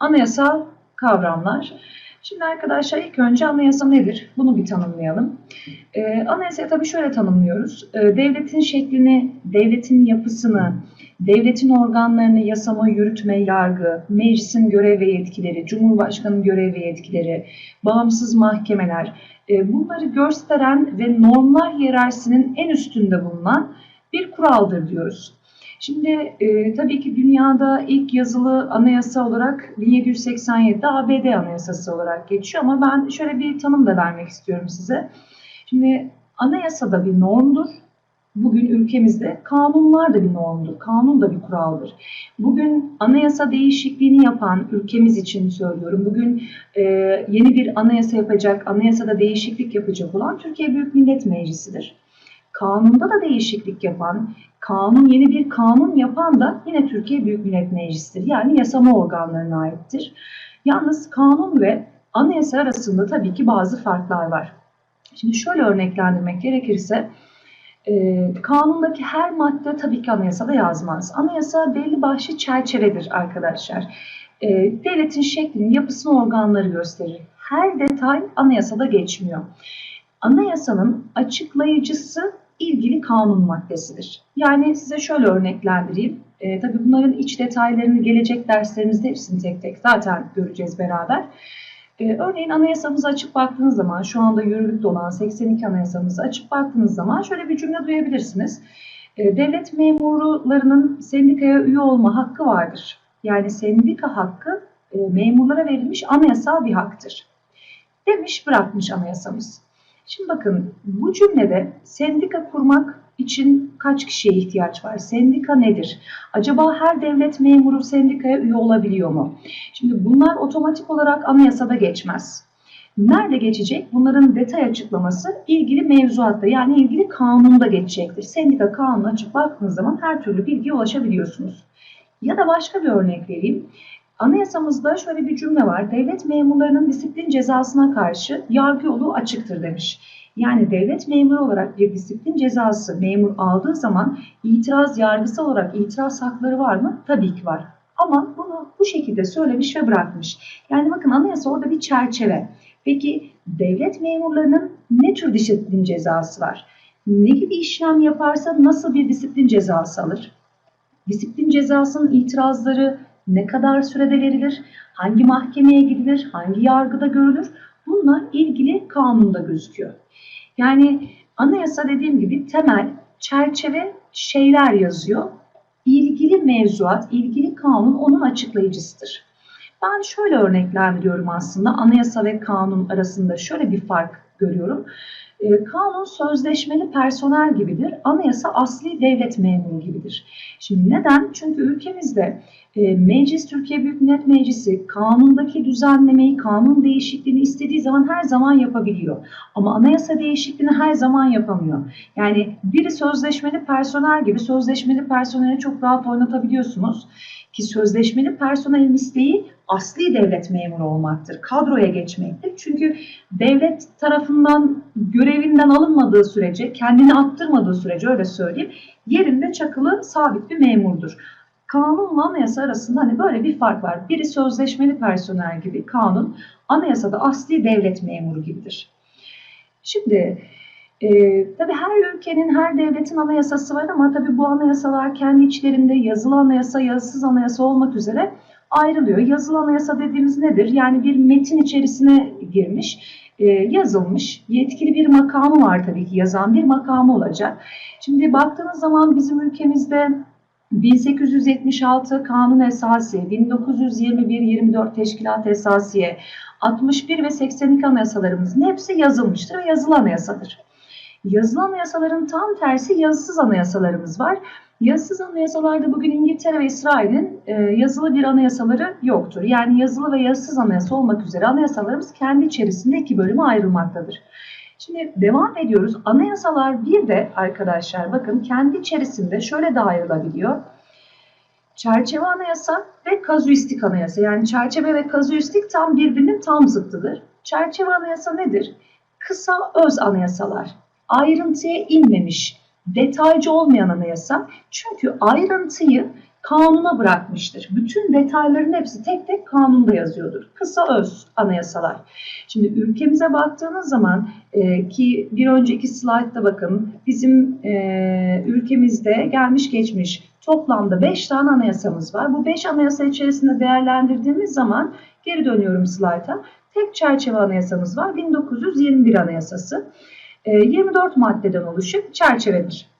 Anayasal kavramlar. Şimdi arkadaşlar ilk önce anayasa nedir? Bunu bir tanımlayalım. Ee, anayasayı tabii şöyle tanımlıyoruz. Ee, devletin şeklini, devletin yapısını, devletin organlarını, yasama, yürütme, yargı, meclisin görev ve yetkileri, cumhurbaşkanının görev ve yetkileri, bağımsız mahkemeler, e, bunları gösteren ve normlar hiyerarşisinin en üstünde bulunan bir kuraldır diyoruz. Şimdi e, tabii ki dünyada ilk yazılı anayasa olarak 1787'de ABD Anayasası olarak geçiyor ama ben şöyle bir tanım da vermek istiyorum size. Şimdi anayasa da bir normdur. Bugün ülkemizde kanunlar da bir normdur, kanun da bir kuraldır. Bugün anayasa değişikliğini yapan ülkemiz için söylüyorum. Bugün e, yeni bir anayasa yapacak, anayasada değişiklik yapacak olan Türkiye Büyük Millet Meclisi'dir. Kanunda da değişiklik yapan, kanun yeni bir kanun yapan da yine Türkiye Büyük Millet Meclisi'dir. Yani yasama organlarına aittir. Yalnız kanun ve anayasa arasında tabii ki bazı farklar var. Şimdi şöyle örneklendirmek gerekirse, e, kanundaki her madde tabii ki anayasada yazmaz. Anayasa belli başlı çerçevedir arkadaşlar. E, devletin şeklini, yapısını, organları gösterir. Her detay anayasada geçmiyor. Anayasanın açıklayıcısı ilgili kanun maddesidir. Yani size şöyle örneklendireyim. E, tabii bunların iç detaylarını gelecek derslerimizde hepsini tek tek zaten göreceğiz beraber. E, örneğin anayasamızı açıp baktığınız zaman, şu anda yürürlükte olan 82 anayasamızı açıp baktığınız zaman şöyle bir cümle duyabilirsiniz. E, devlet memurlarının sendikaya üye olma hakkı vardır. Yani sendika hakkı e, memurlara verilmiş anayasal bir haktır. Demiş bırakmış anayasamız. Şimdi bakın bu cümlede sendika kurmak için kaç kişiye ihtiyaç var? Sendika nedir? Acaba her devlet memuru sendikaya üye olabiliyor mu? Şimdi bunlar otomatik olarak anayasada geçmez. Nerede geçecek? Bunların detay açıklaması ilgili mevzuatta yani ilgili kanunda geçecektir. Sendika kanunu açıp baktığınız zaman her türlü bilgiye ulaşabiliyorsunuz. Ya da başka bir örnek vereyim. Anayasamızda şöyle bir cümle var. Devlet memurlarının disiplin cezasına karşı yargı yolu açıktır demiş. Yani devlet memuru olarak bir disiplin cezası memur aldığı zaman itiraz yargısal olarak itiraz hakları var mı? Tabii ki var. Ama bunu bu şekilde söylemiş ve bırakmış. Yani bakın anayasa orada bir çerçeve. Peki devlet memurlarının ne tür disiplin cezası var? Ne gibi işlem yaparsa nasıl bir disiplin cezası alır? Disiplin cezasının itirazları ne kadar sürede verilir, hangi mahkemeye gidilir, hangi yargıda görülür bununla ilgili kanunda gözüküyor. Yani anayasa dediğim gibi temel, çerçeve şeyler yazıyor. İlgili mevzuat, ilgili kanun onun açıklayıcısıdır. Ben şöyle örneklendiriyorum aslında anayasa ve kanun arasında şöyle bir fark görüyorum. E, kanun sözleşmeli personel gibidir, anayasa asli devlet memuru gibidir. Şimdi neden? Çünkü ülkemizde e, meclis, Türkiye Büyük Millet Meclisi kanundaki düzenlemeyi, kanun değişikliğini istediği zaman her zaman yapabiliyor. Ama anayasa değişikliğini her zaman yapamıyor. Yani biri sözleşmeli personel gibi sözleşmeli personeli çok rahat oynatabiliyorsunuz. Ki sözleşmeli personelin isteği asli devlet memuru olmaktır. Kadroya geçmektir. Çünkü devlet tarafından görevinden alınmadığı sürece, kendini attırmadığı sürece öyle söyleyeyim, yerinde çakılı sabit bir memurdur. Kanunla anayasa arasında hani böyle bir fark var. Biri sözleşmeli personel gibi kanun, anayasada asli devlet memuru gibidir. Şimdi e, tabii her ülkenin, her devletin anayasası var ama tabii bu anayasalar kendi içlerinde yazılı anayasa, yazısız anayasa olmak üzere ayrılıyor. Yazılı anayasa dediğimiz nedir? Yani bir metin içerisine girmiş, e, yazılmış, yetkili bir makamı var tabii ki, yazan bir makamı olacak. Şimdi baktığınız zaman bizim ülkemizde 1876 Kanun Esası, 1921-24 Teşkilat Esasiye, 61 ve 82 anayasalarımızın hepsi yazılmıştır ve yazılı anayasadır. Yazılı anayasaların tam tersi yazısız anayasalarımız var. Yazısız anayasalarda bugün İngiltere ve İsrail'in e, yazılı bir anayasaları yoktur. Yani yazılı ve yazısız anayasa olmak üzere anayasalarımız kendi içerisinde iki bölüme ayrılmaktadır. Şimdi devam ediyoruz. Anayasalar bir de arkadaşlar bakın kendi içerisinde şöyle de ayrılabiliyor. Çerçeve anayasa ve kazuistik anayasa. Yani çerçeve ve kazuistik tam birbirinin tam zıttıdır. Çerçeve anayasa nedir? Kısa öz anayasalar. Ayrıntıya inmemiş, detaycı olmayan anayasa. Çünkü ayrıntıyı kanuna bırakmıştır. Bütün detayların hepsi tek tek kanunda yazıyordur. Kısa öz anayasalar. Şimdi ülkemize baktığınız zaman e, ki bir önceki slaytta bakın bizim e, ülkemizde gelmiş geçmiş toplamda 5 tane anayasamız var. Bu 5 anayasa içerisinde değerlendirdiğimiz zaman geri dönüyorum slayta. Tek çerçeve anayasamız var. 1921 anayasası. E, 24 maddeden oluşup çerçevedir.